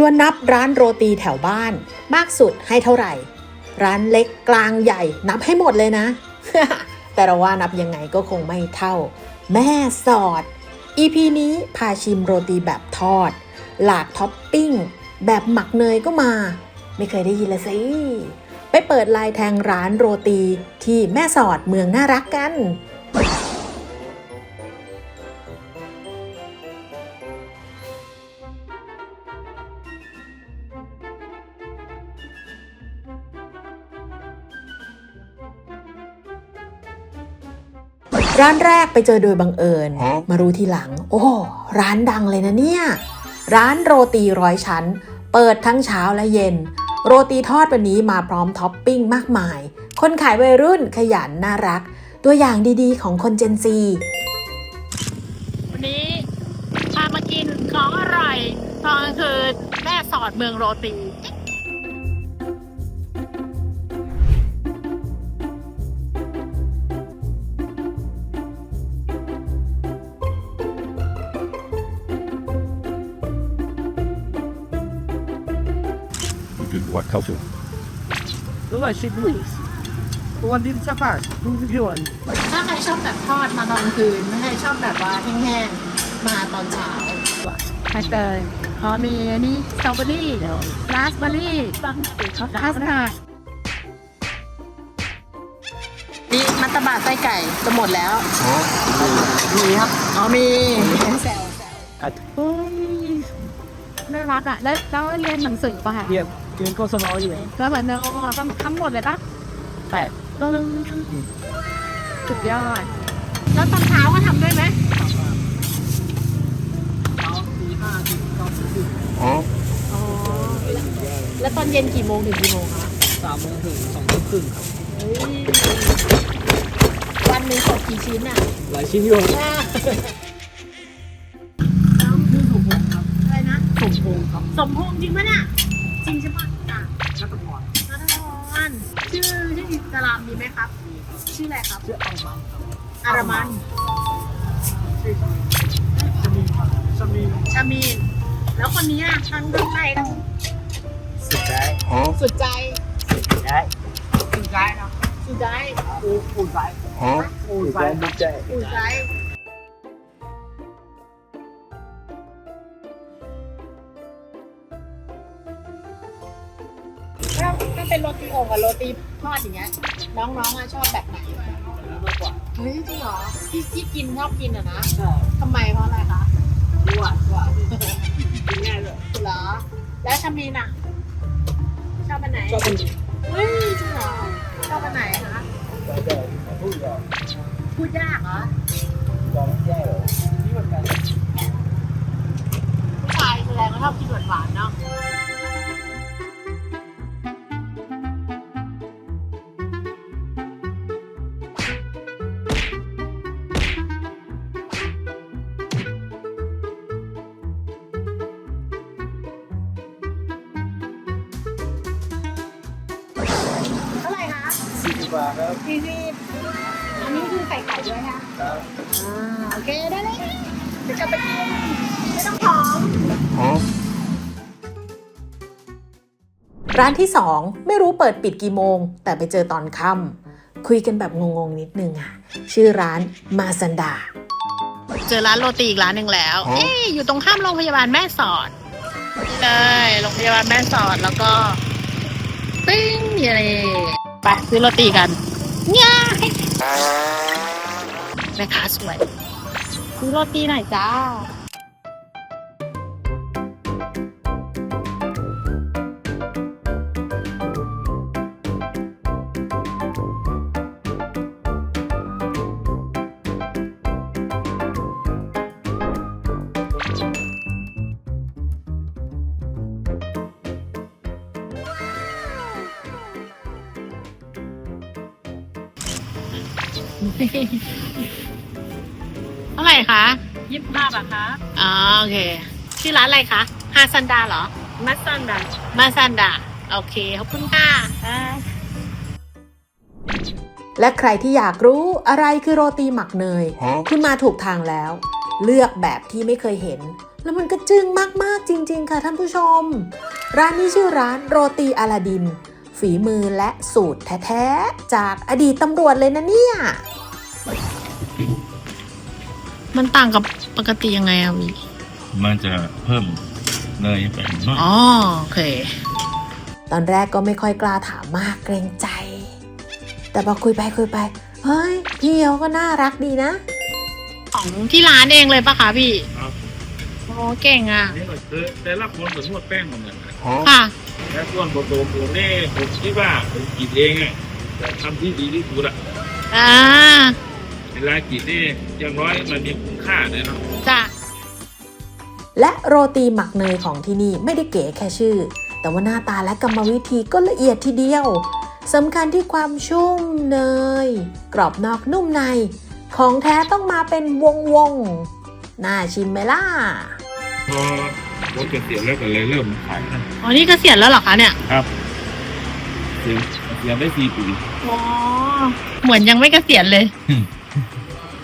ชวนนับร้านโรตีแถวบ้าน มากสุดให้เท่าไหร่ ร้านเล็กกลางใหญ่นับให้หมดเลยนะ แต่เราว่านับยังไงก็คงไม่เท่า แม่สอด EP นี้พาชิมโรตีแบบทอด หลากท็อปปิ้ง แบบหมักเนยก็มา ไม่เคยได้ยินลยสิ ไปเปิดลายแทงร้านโรตีที่แม่สอดเมืองน่ารักกัน ร้านแรกไปเจอโดยบังเอิญฮะมารู้ทีหลัง โอ้ ร้านดังเลยนะเนี่ย ร้านโรตีร้อยชั้น เปิดทั้งเช้าและเย็น โรตีทอดวันนี้มาพร้อมท็อปปิ้งมากมาย คนขายวัยรุ่นขยันน่ารัก ตัวอย่างดีๆ ของคนเจนซี วันนี้พามากินของอร่อยตอนกลางคืนแม่สอดเมืองโรตี what culture? Those are siblings. One did chapas, two did ถ้าใครชอบแบบทอดมาตอนคืนไม่ใครชอบแบบว่าแห้งๆ มาตอนเช้า My turn. ขอมีอันนี้สตรอเบอรี่ราสเบอรี่คัสตาร์ดนี่มัตตบะไส้ไก่จะหมดแล้ว มีครับ อ๋อมีแซวเซลอ้ยน่ารักอะ แล้วแล้เรียนหนังสือป่ะคะ here, ยืนโคสโลอยู่แล้วบหมือนเดิมทั้งหมดเลยปะแปดตึ้งสุดยอดแล้วตอนเช้าก็ทำด้วยไหมสามสี่ห้าสี่เก้าสิบแล้วตอนเย็นกี่โมงถึงกี่โมงคะสามโมงถึงสองทุ่มครึ่งครับวันหนึ่งตกกี่ชิ้นอะหลายชิ้นอยู่น้องคือสมพงครับ อะไรนะ สมพงครับ สมพงจริงปะเนี่ยจริงใช่ปะ ชื่อชื่ออิสลามมีไหมครับ ชื่ออะไรครับ ชื่ออังมังครับอารมัน ชื่อชามีครับชามีชามีน แล้วคนนี้อะทั้งทั้งในทั้งสุดใจ Huh? สุดใจ สุดใจสุดใจนะสุดใจอูอูใจ Huh? อูใจสุดใจสุดใจ เป็นโรตีโอ่งกับโรตีทอดอย่างเงี้ย น้องๆอะชอบแบบไหนมากกว่าเฮ้ยจริงเหรอที่ที่กินชอบกินอะนะใช่ทำไมเพราะอะไรคะหวานกว่ากินง่ายเลยเหรอ แล้วชามีนอะชอบอันไหนชอบคนนี้เฮ้ยจริงเหรอชอบอันไหนคะแต่แต่พูดยาวพูดยากเหรอลองแย่เลยนี่เหมือนกันผู้ชายแสดงว่าชอบกินหวานๆเนาะ สี่สิบบาทครับสี่สิบอันนี้คือใส่ไข่ด้วยนะครับอ่าโอเคได้เลยเดี๋ยวจะไปกินไม่ต้องผอม Huh? ร้านที่ 2 ไม่รู้เปิดปิดกี่โมง แต่ไปเจอตอนค่ำคุยกันแบบงงๆนิดนึงอะ ชื่อร้านมาซันดา เจอร้านโรตีอีกร้านหนึ่งแล้วอ๋อเอ๊ะอยู่ตรงข้ามโรงพยาบาลแม่สอดนี่เลยโรงพยาบาลแม่สอดแล้วก็ปิ้งนี่เลย ไปซื้อโรตีกันเนี่ยแม่ค้าสวยซื้อโรตีหน่อยจ้า เท่าไหร่คะยี่สิบห้าบาทครับอ๋อโอเค ชื่อร้านอะไรคะฮาซันดาเหรอ มัสซันดามาซันดาโอเค ขอบคุณค่ะและใครที่อยากรู้อะไรคือโรตีหมักเนย Huh? คุณมาถูกทางแล้ว เลือกแบบที่ไม่เคยเห็น แล้วมันก็จึ้งมาก ๆ จริง ๆ ค่ะท่านผู้ชม ร้านนี้ชื่อร้านโรตีอลาดิน ฝีมือและสูตรแท้ ๆ จากอดีตตำรวจเลยนะเนี่ย มันต่างกับปกติยังไงอะวีมันจะเพิ่มเนยไปหน่อยอ๋อโอเค ตอนแรกก็ไม่ค่อยกล้าถามมากเกรงใจ แต่พอคุยไปคุยไป เฮ้ย พี่เขาก็น่ารักดีนะ ของที่ร้านเองเลยปะคะพี่ครับโอ้เก่งอะ นี่ก็คือแต่ละคนก็นวดแป้งเหมือนกันนะค่ะแต่ส่วนผสมผมนี่ผมคิดว่าผมกินเองอะแต่ทำที่ดีที่สุดอะอ่า เวลากินนี่อย่างน้อยมันมีคุณค่าเนี่ยเนาะจ้ะและโรตีหมักเนยของที่นี่ไม่ได้เก๋แค่ชื่อ แต่ว่าหน้าตาและกรรมวิธีก็ละเอียดทีเดียวสำคัญที่ความชุ่มเนย กรอบนอกนุ่มใน ของแท้ต้องมาเป็นวงวงๆน่าชิมไหมล่ะ พอรถเกษียณแล้วก็เลยเริ่มขายนะอ๋อนี่เกษียณแล้วเหรอคะเนี่ย ครับเสียเสียได้สี่ปี อ๋อ เหมือนยังไม่เกษียณเลย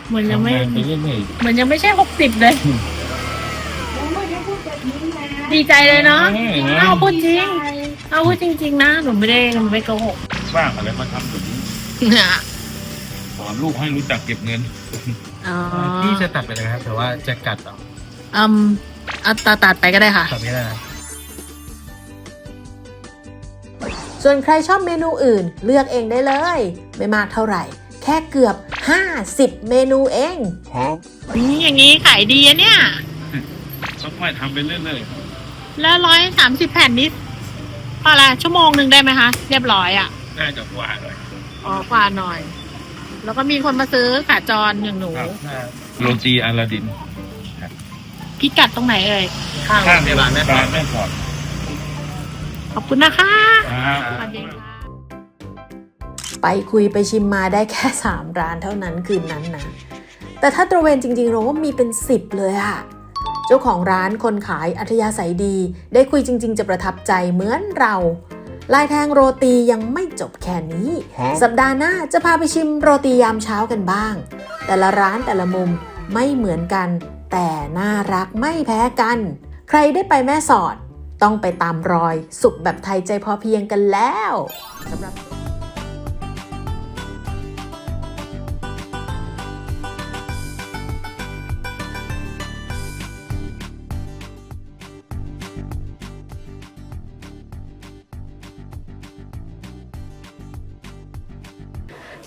เหมือนยังไม่ ทำงานไปเรื่อยเหมือนยังไม่ใช่หกสิบเลย ดีใจเลยเนาะเอาพูดจริง เอาพูดจริง ๆ นะ หนูไม่ได้หนูไม่โกหกๆว่างอะไรมาทำแบบนี้สอนลูกให้รู้จักเก็บเงินอ๋อพี่จะตัดไปเลยครับ แต่ว่าจะกัดเหรออืมเอาตัดตัดไปก็ได้ค่ะ ตัดไม่ได้นะส่วนใครชอบเมนูอื่น เลือกเองได้เลย ไม่มากเท่าไหร่ แค่เกือบ 50 เมนูเอง นี่อย่างนี้ขายดีอะเนี่ย ต้องค่อยทำไปเรื่อยแล้วร้อยสามสิบแผ่นนี้พอละชั่วโมงหนึ่งได้ไหมคะ เรียบร้อยอะๆ น่าจะกว่าเลยอ๋อกว่าหน่อย แล้วก็มีคนมาซื้อขาจรอย่างหนู โรตีอลาดินพิกัดตรงไหนเอ่ย ข้างข้างในในร้าร้านนแม่แม่ปปลาลาแม่สอดขอบคุณนะคะครับสวัสดีค่ะ ไปคุยไปชิมมาได้แค่ 3 ร้านเท่านั้นคืนนั้นนะ แต่ถ้าตระเวนจริงๆ เราว่ามีเป็น 10 เลยอะเจ้าของร้านคนขายอัธยาศัยดี ได้คุยจริง ๆ จะประทับใจเหมือนเราลายแทงโรตียังไม่จบแค่นี้ สัปดาห์หน้าจะพาไปชิมโรตียามเช้ากันบ้าง แต่ละร้านแต่ละมุมไม่เหมือนกัน แต่น่ารักไม่แพ้กัน ใครได้ไปแม่สอด ต้องไปตามรอย สุขแบบไทยใจพอเพียงกันแล้วสำหรับ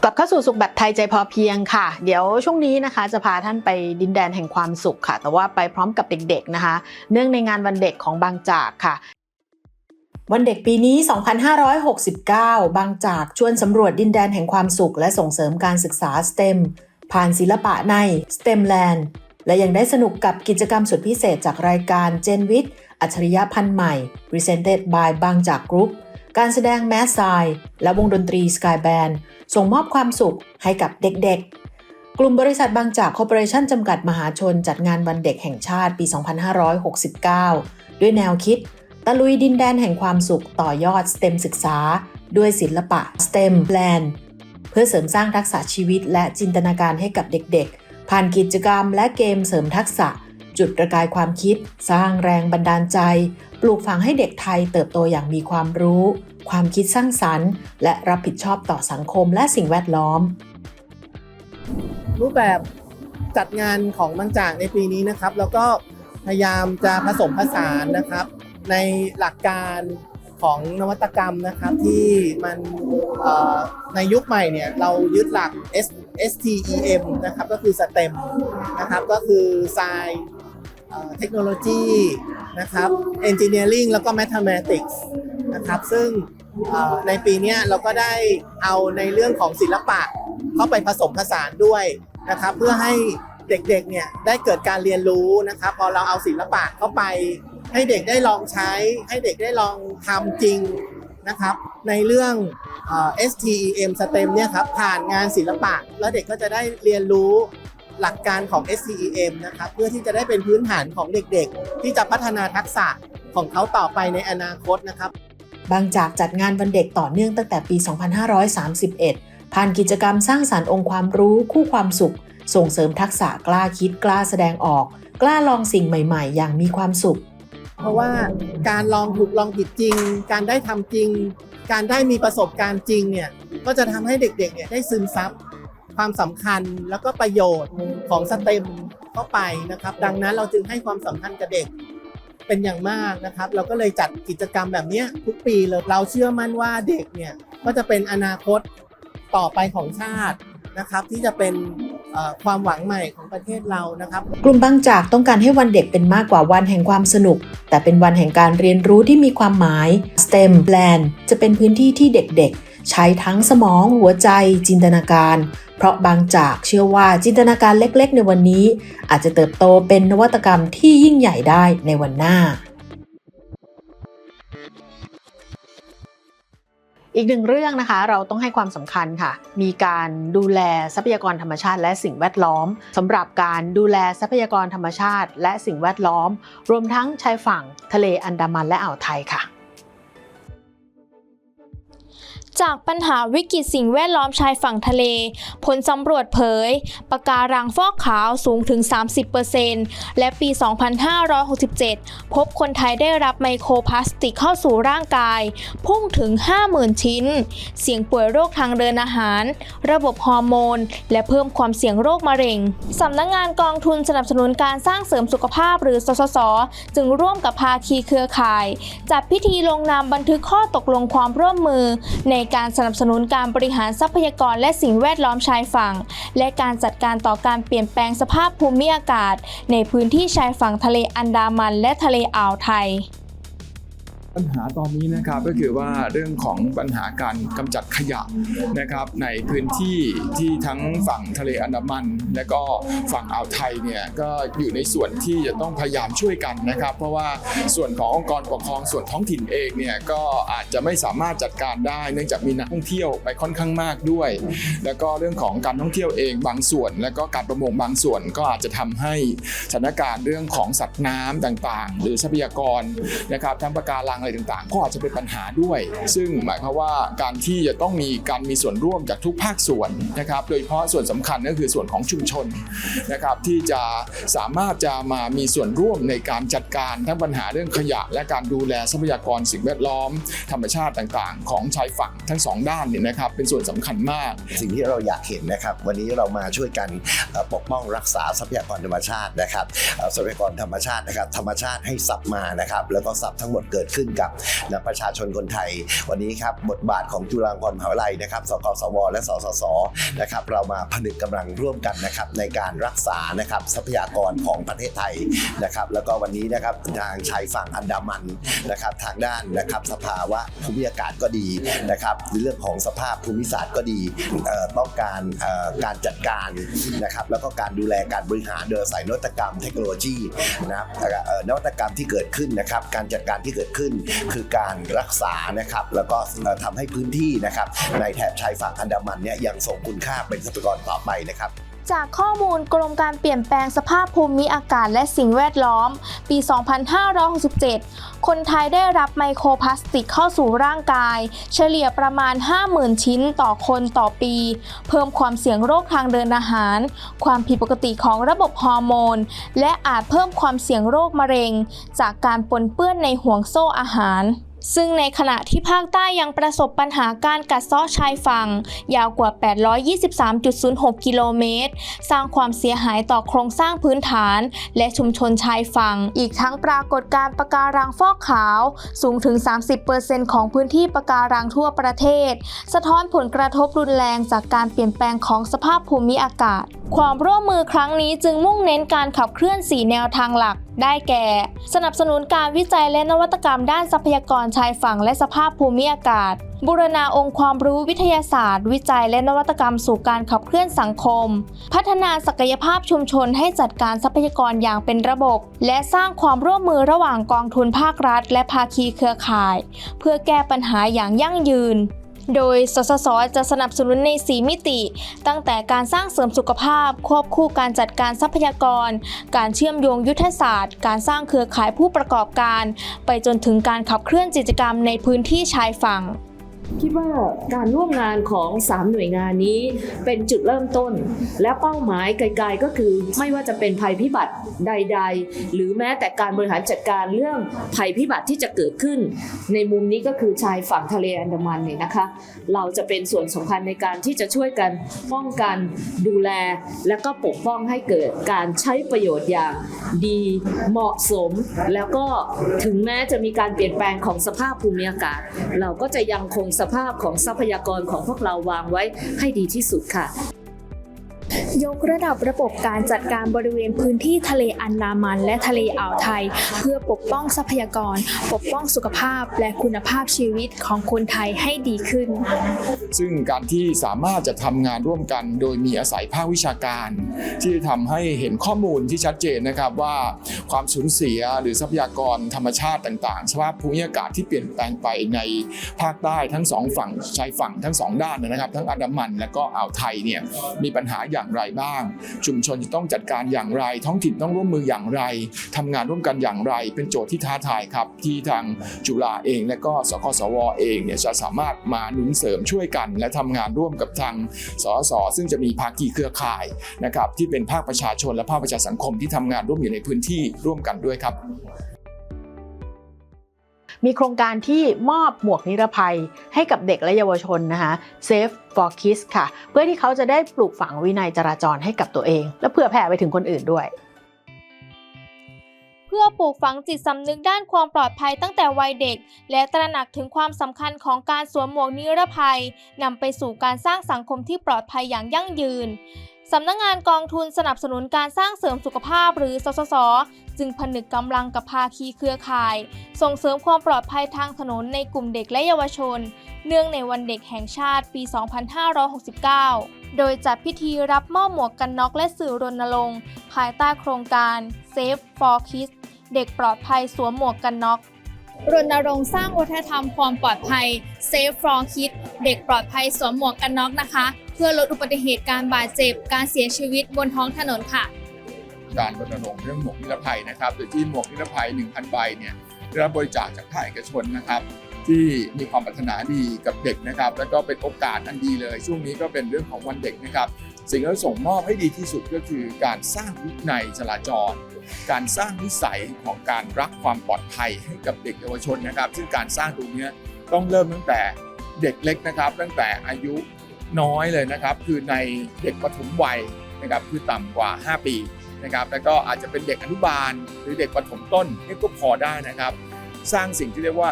ลับเข้าสู่สุขแบบไทยใจพอเพียงค่ะ เดี๋ยวช่วงนี้นะคะ จะพาท่านไปดินแดนแห่งความสุขค่ะ แต่ว่าไปพร้อมกับเด็กๆนะคะ เนื่องในงานวันเด็กของบางจากค่ะ วันเด็กปีนี้ 2569 บางจากชวนสำรวจดินแดนแห่งความสุข และส่งเสริมการศึกษา STEM ผ่านศิลปะใน STEMland และยังได้สนุกกับกิจกรรมสุดพิเศษจากรายการ Gen w i t อัจฉริยะพันใหม่ Presented by บางจากกรุ๊ป การแสดงแมสไซและวงดนตรี Sky Band ส่งมอบความสุขให้กับเด็กๆ กลุ่มบริษัทบางจากคอร์ปอเรชั่นจำกัดมหาชนจัดงานวันเด็กแห่งชาติปี 2569 ด้วยแนวคิด ตะลุยดินแดนแห่งความสุขต่อยอด STEM ศึกษา ด้วยศิลปะ STEM Plan เพื่อเสริมสร้างทักษะชีวิตและจินตนาการให้กับเด็กๆ ผ่านกิจกรรมและเกมเสริมทักษะจุดประกายความคิด สร้างแรงบันดาลใจ ปลูกฝังให้เด็กไทยเติบโตอย่างมีความรู้ ความคิดสร้างสรรค์ และรับผิดชอบต่อสังคมและสิ่งแวดล้อม รูปแบบจัดงานของบางจากในปีนี้นะครับ แล้วก็พยายามจะผสมผสานนะครับ ในหลักการของนวัตกรรมนะครับที่มันในยุคใหม่เนี่ยเรายึดหลัก S STEM นะครับก็คือ STEM นะครับก็คือ Science เทคโนโลยีนะครับ Engineering แล้วก็ Mathematics นะครับซึ่ง ในปีนี้เราก็ได้เอาในเรื่องของศิลปะเข้าไปผสมผสานด้วยนะครับ เพื่อให้เด็กๆเนี่ยได้เกิดการเรียนรู้นะครับ พอเราเอาศิลปะเข้าไป ให้เด็กได้ลองใช้ ให้เด็กได้ลองทำจริงนะครับ ในเรื่อง STEM STEM เนี่ยครับผ่านงานศิลปะ แล้วเด็กก็จะได้เรียนรู้หลักการของ STEM นะครับเพื่อที่จะได้เป็นพื้นฐานของเด็กๆ ที่จะพัฒนาทักษะของเขาต่อไปในอนาคตนะครับ บางจากจัดงานวันเด็กต่อเนื่องตั้งแต่ปี 2531 ผ่านกิจกรรมสร้างสารรค์องค์ความรู้คู่ความสุข ส่งเสริมทักษะกล้าคิดกล้าแสดงออก กล้าลองสิ่งใหม่ ๆ อย่างมีความสุข เพราะว่าการลองถูกลองผิดจริง การได้ทำจริง การได้มีประสบการณ์จริงเนี่ยก็จะทำให้เด็กๆเนี่ยได้ซึมซับความสำคัญแล้วก็ประโยชน์ของสเต็มเข้าไปนะครับ ดังนั้นเราจึงให้ความสำคัญกับเด็ก เป็นอย่างมากนะครับ เราก็เลยจัดกิจกรรมแบบนี้ทุกปีเลยเราเชื่อมั่นว่าเด็กเนี่ยก็จะเป็นอนาคตต่อไปของชาตินะครับ ที่จะเป็นความหวังใหม่ของประเทศเรานะครับ กลุ่มบางจากต้องการให้วันเด็กเป็นมากกว่าวันแห่งความสนุก แต่เป็นวันแห่งการเรียนรู้ที่มีความหมาย STEM Plan จะเป็นพื้นที่ที่เด็กๆ ใช้ทั้งสมองหัวใจจินตนาการ เพราะบางจากเชื่อว่าจินตนาการเล็กๆ ในวันนี้ อาจจะเติบโตเป็นนวัตกรรมที่ยิ่งใหญ่ได้ในวันหน้า อีกหนึ่งเรื่องนะคะ เราต้องให้ความสำคัญค่ะ มีการดูแลทรัพยากรธรรมชาติและสิ่งแวดล้อมสำหรับการดูแลทรัพยากรธรรมชาติ และสิ่งแวดล้อม รวมทั้งชายฝั่งทะเลอันดามันและอ่าวไทยค่ะ จากปัญหาวิกฤตสิ่งแวดล้อมชายฝั่งทะเล ผลสำรวจเผยปะการังฟอกขาวสูงถึง 30%และปี 2567 พบคนไทยได้รับไมโครพลาสติกเข้าสู่ร่างกาย พุ่งถึง 50,000 ชิ้น เสี่ยงป่วยโรคทางเดินอาหาร ระบบฮอร์โมน และเพิ่มความเสี่ยงโรคมะเร็งสำนักงงานกองทุนสนับสนุนการสร้างเสริมสุขภาพหรือสสส จึงร่วมกับภาคีเครือข่าย จัดพิธีลงนามบันทึกข้อตกลงความร่วมมือในการสนับสนุนการบริหารทรัพยากรและสิ่งแวดล้อมชายฝั่ง และการจัดการต่อการเปลี่ยนแปลงสภาพภูมิอากาศ ในพื้นที่ชายฝั่งทะเลอันดามันและทะเลอ่าวไทย ปัญหาตอนนี้นะครับก็คือว่าเรื่องของปัญหาการกำจัดขยะนะครับในพื้นที่ที่ทั้งฝั่งทะเลอันดามัน และก็ฝั่งอ่าวไทยเนี่ยก็อยู่ในส่วนที่จะต้องพยายามช่วยกันนะครับ เพราะว่าส่วนขององค์กรปกครองส่วนท้องถิ่นเองเนี่ยก็อาจจะไม่สามารถจัดการได้ เนื่องจากมีนักท่องเที่ยวไปค่อนข้างมากด้วย แล้วก็เรื่องของการท่องเที่ยวเองบางส่วน แล้วก็การประมงบางส่วนก็อาจจะทำให้สถานการณ์เรื่องของสัตว์น้ำต่างๆ หรือทรัพยากรนะครับทั้งปะการังอะไรต่างๆ ก็อาจจะเป็นปัญหาด้วย ซึ่งหมายความว่าการที่จะต้องมีการมีส่วนร่วมจากทุกภาคส่วนนะครับ โดยเฉพาะส่วนสำคัญก็คือส่วนของชุมชนนะครับที่จะสามารถจะมามีส่วนร่วมในการจัดการทั้งปัญหาเรื่องขยะ และการดูแลทรัพยากรสิ่งแวดล้อม ธรรมชาติต่างๆ ของชายฝั่งทั้งสองด้านเนี่ยนะครับเป็นส่วนสำคัญมาก สิ่งที่เราอยากเห็นนะครับ วันนี้เรามาช่วยกันปกป้องรักษาทรัพยากรธรรมชาตินะครับทรัพยากรธรรมชาตินะครับธรรมชาติให้ทรัพย์มานะครับแล้วก็ทรัพย์ทั้งหมดเกิดขึ้นกับนะประชาชนคนไทย วันนี้ครับบทบาทของจุฬาลงกรณ์มหาวิทยาลัยนะครับ สกสว และสสสนะครับเรามาผนึกกำลังร่วมกันนะครับในการรักษานะครับทรัพยากรของประเทศไทยนะครับแล้วก็วันนี้นะครับทางชายฝั่งอันดามันนะครับทางด้านนะครับสภาวะภูมิอากาศก็ดีนะครับในเรื่องของสภาพภูมิศาสตร์ก็ดีต้องการการจัดการนะครับแล้วก็การดูแลการบริหารโดยอาศัยนวัตกรรมเทคโนโลยีนะครับนวัตกรรมที่เกิดขึ้นนะครับการจัดการที่เกิดขึ้นคือการรักษานะครับแล้วก็เอ่อทำให้พื้นที่นะครับในแถบชายฝั่งอันดามันเนี่ยยังส่งคุณค่าเป็นทรัพยากรต่อไปนะครับ จากข้อมูลกรมการเปลี่ยนแปลงสภาพภูมิอากาศและสิ่งแวดล้อม ปี 2567 คนไทยได้รับไมโครพลาสติกเข้าสู่ร่างกาย เฉลี่ยประมาณ 50,000 ชิ้นต่อคนต่อปี เพิ่มความเสี่ยงโรคทางเดินอาหาร ความผิดปกติของระบบฮอร์โมน และอาจเพิ่มความเสี่ยงโรคมะเร็ง จากการปนเปื้อนในห่วงโซ่อาหาร ซึ่งในขณะที่ภาคใต้ยังประสบปัญหาการกัดเซาะชายฝั่ง ยาวกว่า 823.06 กิโลเมตร สร้างความเสียหายต่อโครงสร้างพื้นฐาน และชุมชนชายฝั่ง อีกทั้งปรากฏการ์ปะการังฟอกขาว สูงถึง 30%ของพื้นที่ปะการังทั่วประเทศ สะท้อนผลกระทบรุนแรงจากการเปลี่ยนแปลงของสภาพภูมิอากาศ ความร่วมมือครั้งนี้จึงมุ่งเน้นการขับเคลื่อน 4 แนวทางหลัก ได้แก่ สนับสนุนการวิจัยและนวัตกรรมด้านทรัพยากรชายฝั่งและสภาพภูมิอากาศ บูรณาองค์ความรู้วิทยาศาสตร์ วิจัยและนวัตกรรมสู่การขับเคลื่อนสังคม พัฒนาศักยภาพชุมชนให้จัดการทรัพยากรอย่างเป็นระบบ และสร้างความร่วมมือระหว่างกองทุนภาครัฐ และภาคีเครือข่าย เพื่อแก้ปัญหาอย่างยั่งยืน โดย สสส จะสนับสนุนใน 4 มิติ ตั้งแต่การสร้างเสริมสุขภาพ ควบคู่การจัดการทรัพยากร การเชื่อมโยงยุทธศาสตร์ การสร้างเครือข่ายผู้ประกอบการ ไปจนถึงการขับเคลื่อนกิจกรรมในพื้นที่ชายฝั่ง คิดว่าการร่วมงานของ 3 หน่วยงานนี้เป็นจุดเริ่มต้น และเป้าหมายไกลๆก็คือ ไม่ว่าจะเป็นภัยพิบัติใด ๆ หรือแม้แต่การบริหารจัดการเรื่องภัยพิบัติที่จะเกิดขึ้น ในมุมนี้ก็คือชายฝั่งทะเลอันดามันเนี่ยนะคะ เราจะเป็นส่วนสำคัญในการที่จะช่วยกันป้องกันดูแล และก็ปกป้องให้เกิดการใช้ประโยชน์อย่างดีเหมาะสม แล้วก็ถึงแม้จะมีการเปลี่ยนแปลงของสภาพภูมิอากาศ เราก็จะยังคงสภาพของทรัพยากรของพวกเราวางไว้ให้ดีที่สุดค่ะ ยกระดับระบบการจัดการบริเวณพื้นที่ทะเลอันดามันและทะเลอ่าวไทย เพื่อปกป้องทรัพยากร ปกป้องสุขภาพและคุณภาพชีวิตของคนไทยให้ดีขึ้น ซึ่งการที่สามารถจะทำงานร่วมกัน โดยมีอาศัยภาควิชาการ ที่จะทำให้เห็นข้อมูลที่ชัดเจนนะครับว่าความสูญเสียหรือทรัพยากรธรรมชาติต่างๆสภาพภูมิอากาศที่เปลี่ยนแปลงไปในภาคใต้ทั้งสองฝั่งชายฝั่งทั้งสองด้านนะครับ ทั้งอันดามันและก็อ่าวไทยเนี่ยมีปัญหาอย่างไรบ้าง ชุมชนจะต้องจัดการอย่างไร ท้องถิ่นต้องร่วมมืออย่างไรทำงานร่วมกันอย่างไร เป็นโจทย์ที่ท้าทายครับที่ทางจุฬาเองและก็สคสวเองเนี่ยจะสามารถมาหนุนเสริมช่วยกัน และทำงานร่วมกับทางสสซึ่งจะมีภาคีเครือข่ายนะครับที่เป็นภาคประชาชนและภาคประชาสังคมที่ทำงานร่วมอยู่ในพื้นที่ร่วมกันด้วยครับ มีโครงการที่มอบหมวกนิรภัยให้กับเด็กและเยาวชนนะคะ Safe for Kids ค่ะ เพื่อที่เขาจะได้ปลูกฝังวินัยจราจรให้กับตัวเอง และเพื่อแผ่ไปถึงคนอื่นด้วย เพื่อปลูกฝังจิตสำนึกด้านความปลอดภัยตั้งแต่วัยเด็ก และตระหนักถึงความสำคัญของการสวมหมวกนิรภัยนำไปสู่การสร้างสังคมที่ปลอดภัยอย่างยั่งยืน สำนักงงานกองทุนสนับสนุนการสร้างเสริมสุขภาพหรือสสส จึงผนึกกำลังกับภาคีเครือข่าย ส่งเสริมความปลอดภัยทางถนนในกลุ่มเด็กและเยาวชน เนื่องในวันเด็กแห่งชาติปี 2569 โดยจัดพิธีรับมอบหมวกกันน็อกและสื่อรณรงค์ภายใต้โครงการ Safe for Kids เด็กปลอดภัยสวมหมวกกันน็อกรณรงค์สร้างวัฒนธรรมความปลอดภัย Safe for Kids เด็กปลอดภัยสวมหมวกกันน็อกนะคะ เพื่อลดอุบัติเหตุการบาดเจ็บ การเสียชีวิตบนท้องถนนค่ะ การรณรงค์เรื่องหมวกนิรภัยนะครับ โดยที่หมวกนิรภัย 1,000 ใบเนี่ยได้รับบริจาคจากภาคเอกชนนะครับ ที่มีความปรารถนาดีกับเด็กนะครับ แล้วก็เป็นโอกาสอันดีเลย ช่วงนี้ก็เป็นเรื่องของวันเด็กนะครับ สิ่งที่เราส่งมอบให้ดีที่สุดก็คือการสร้างวินัยจราจร การสร้างนิสัยของการรักความปลอดภัยให้กับเด็กเยาวชนนะครับ ซึ่งการสร้างตรงนี้ต้องเริ่มตั้งแต่เด็กเล็กนะครับ ตั้งแต่อายุ น้อยเลยนะครับ คือในเด็กปฐมวัยนะครับคือต่ำกว่า 5 ปีนะครับแล้วก็อาจจะเป็นเด็กอนุบาล หรือเด็กปฐมต้นนี่ก็พอได้นะครับ สร้างสิ่งที่เรียกว่า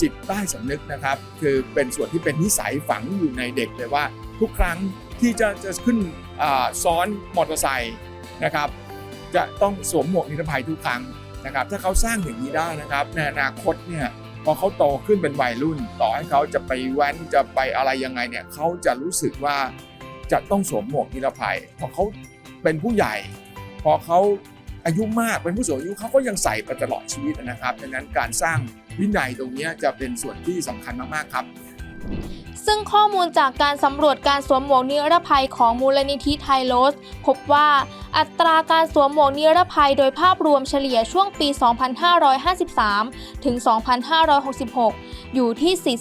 จิตใต้สำนึกนะครับ คือเป็นส่วนที่เป็นนิสัยฝังอยู่ในเด็กเลยว่า ทุกครั้งที่จะจะขึ้นซ้อนมอเตอร์ไซค์นะครับจะต้องสวมหมวกนิรภัยทุกครั้งนะครับ ถ้าเขาสร้างอย่างนี้ได้นะครับในอนาคตเนี่ย อเขาโตขึ้นเป็นวัยรุ่น ต่อให้เขาจะไปแว้นจะไปอะไรยังไงเนี่ยเขาจะรู้สึกว่าจะต้องสวมหมวกนิรภัยพอเขาเป็นผู้ใหญ่ พอเขาอายุมากเป็นผู้สูงอายุเขาก็ยังใส่ไปตลอดชีวิตนะครับดังนั้นการสร้างวินัยตรงนี้จะเป็นส่วนที่สำคัญมากๆครับ ซึ่งข้อมูลจากการสำรวจการสวมหมวกนิรภัยของมูลนิธิไทยโลส พบว่าอัตราการสวมหมวกนิรภัยโดยภาพรวมเฉลี่ยช่วงปี 2553 ถึง 2566 อยู่ที่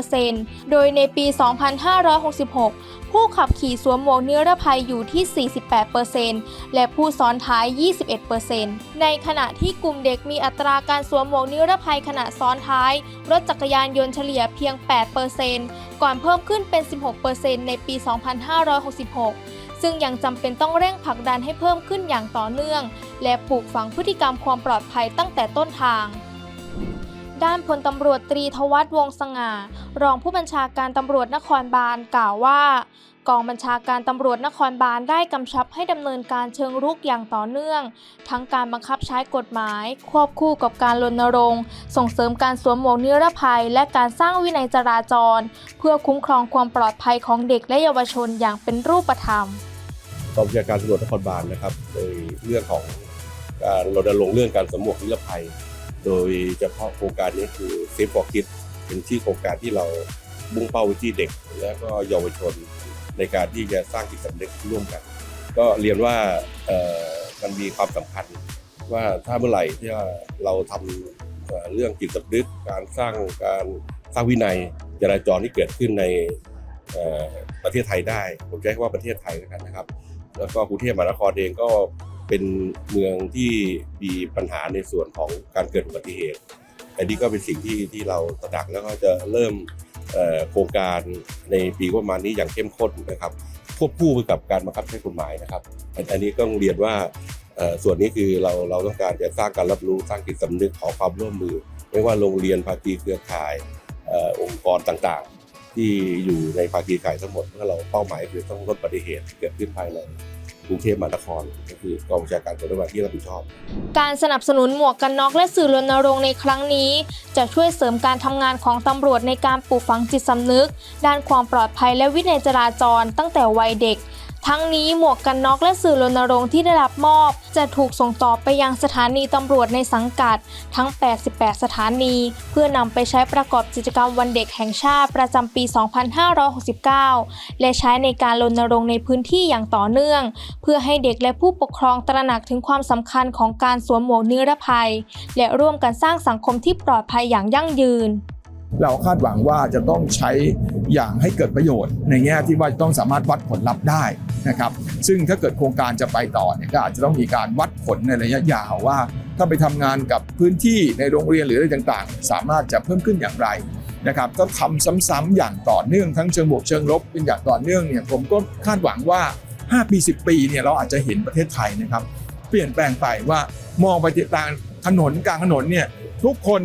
45%โดยในปี 2566 ผู้ขับขี่สวมหมวกนิรภัยอยู่ที่ 48%และผู้ซ้อนท้าย 21%ในขณะที่กลุ่มเด็กมีอัตราการสวมหมวกนิรภัยขณะซ้อนท้าย รถจักรยานยนต์เฉลี่ยเพียง 8%ก่อนเพิ่มขึ้นเป็น 16%ในปี 2566 ซึ่งยังจำเป็นต้องเร่งผลักดันให้เพิ่มขึ้นอย่างต่อเนื่อง และปลูกฝังพฤติกรรมความปลอดภัยตั้งแต่ต้นทาง ด้านพลตำรวจตรีทวัฒวงสง่า รองผู้บัญชาการตำรวจนครบาลกล่าวว่า กองบัญชาการตำรวจนครบาลได้กำชับให้ดำเนินการเชิงรุกอย่างต่อเนื่อง ทั้งการบังคับใช้กฎหมาย ควบคู่กับการรณรงค์ ส่งเสริมการสวมหมวกนิรภัย และการสร้างวินัยจราจร เพื่อคุ้มครองความปลอดภัยของเด็กและเยาวชนอย่างเป็นรูปธรรมกองบัญชาการตำรวจนครบาลนะครับในเรื่องของการรณรงค์เรื่องการสวมหมวกนิรภัย โดยเฉพาะโครงการนี้คือ Safe for Kids เป็นที่โครงการที่เรามุ่งเป้าไปที่เด็ก และก็เยาวชนในการที่จะสร้างจิตสำนึกร่วมกัน ก็เรียนว่ามันมีความสำคัญว่าถ้าเมื่อไหร่ที่เราทำเอ่อเรื่องจิตสำนึกการสร้างการสร้างวินัยจราจรที่เกิดขึ้นในประเทศไทยได้ ผมใช้คำว่าประเทศไทยกันนะครับ แล้วก็กรุงเทพมหานครเองก็ เป็นเมืองที่มีปัญหาในส่วนของการเกิดอุบัติเหตุอันนี้ก็เป็นสิ่งที่ที่เราตระหนักแล้วก็จะเริ่มโครงการในปีประมาณนี้อย่างเข้มข้นนะครับควบคู่ไปกับการบังคับใช้กฎหมายนะครับ อันนี้ก็ต้องเรียนว่าส่วนนี้คือเราเราต้องการจะสร้างการรับรู้สร้างจิตสำนึกขอความร่วมมือ ไม่ว่าโรงเรียนภาคีเครือข่ายอองค์กรต่างๆ ที่อยู่ในภาคีเครือข่ายทั้งหมดเพื่อเราเป้าหมายคือต้องลดอุบัติเหตุเกิดขึ้นภายใน กรุงเทพมหานครก็คือกองบัญชาการตำรวจที่รับผิดชอบ การสนับสนุนหมวกกันน็อกและสื่อรณรงค์ในครั้งนี้ จะช่วยเสริมการทำงานของตำรวจในการปลูกฝังจิตสำนึก ด้านความปลอดภัยและวินัยจราจรตั้งแต่วัยเด็ก ทั้งนี้หมวกกันน็อกและสื่อรณรงค์ที่ได้รับมอบ จะถูกส่งต่อไปยังสถานีตำรวจในสังกัด ทั้ง 88 สถานี เพื่อนำไปใช้ประกอบกิจกรรมวันเด็กแห่งชาติประจำปี 2569 และใช้ในการรณรงค์ในพื้นที่อย่างต่อเนื่อง เพื่อให้เด็กและผู้ปกครองตระหนักถึงความสำคัญของการสวมหมวกนิรภัย และร่วมกันสร้างสังคมที่ปลอดภัยอย่างยั่งยืน เราคาดหวังว่าจะต้องใช้อย่างให้เกิดประโยชน์ ในแง่ที่ว่าจะต้องสามารถวัดผลลัพธ์ได้นะครับ ซึ่งถ้าเกิดโครงการจะไปต่อเนี่ยก็อาจจะต้องมีการวัดผลในระยะยาวว่า ถ้าไปทำงานกับพื้นที่ในโรงเรียนหรืออะไรต่างๆ สามารถจะเพิ่มขึ้นอย่างไรนะครับก็ทำซ้ำๆอย่างต่อเนื่องทั้งเชิงบวกเชิงลบเป็นอย่างต่อเนื่องเนี่ยผมก็คาดหวังว่า 5 ปี 10 ปีเนี่ยเราอาจจะเห็นประเทศไทยนะครับ เปลี่ยนแปลงไปว่ามองไปที่กลางถนนกลางถนนเนี่ยทุกคน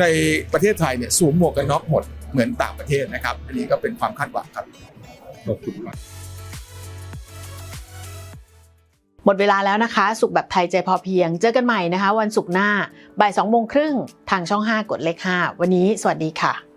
ในประเทศไทยเนี่ยสวมหมวกกันน็อกหมดเหมือนต่างประเทศนะครับ อันนี้ก็เป็นความคาดหวังครับขอบคุณมากหมดเวลาแล้วนะคะ สุขแบบไทยใจพอเพียง เจอกันใหม่นะคะ วันศุกร์หน้าบ่าย2โมงครึ่งทางช่อง 5 กดเลข 5 วันนี้สวัสดีค่ะ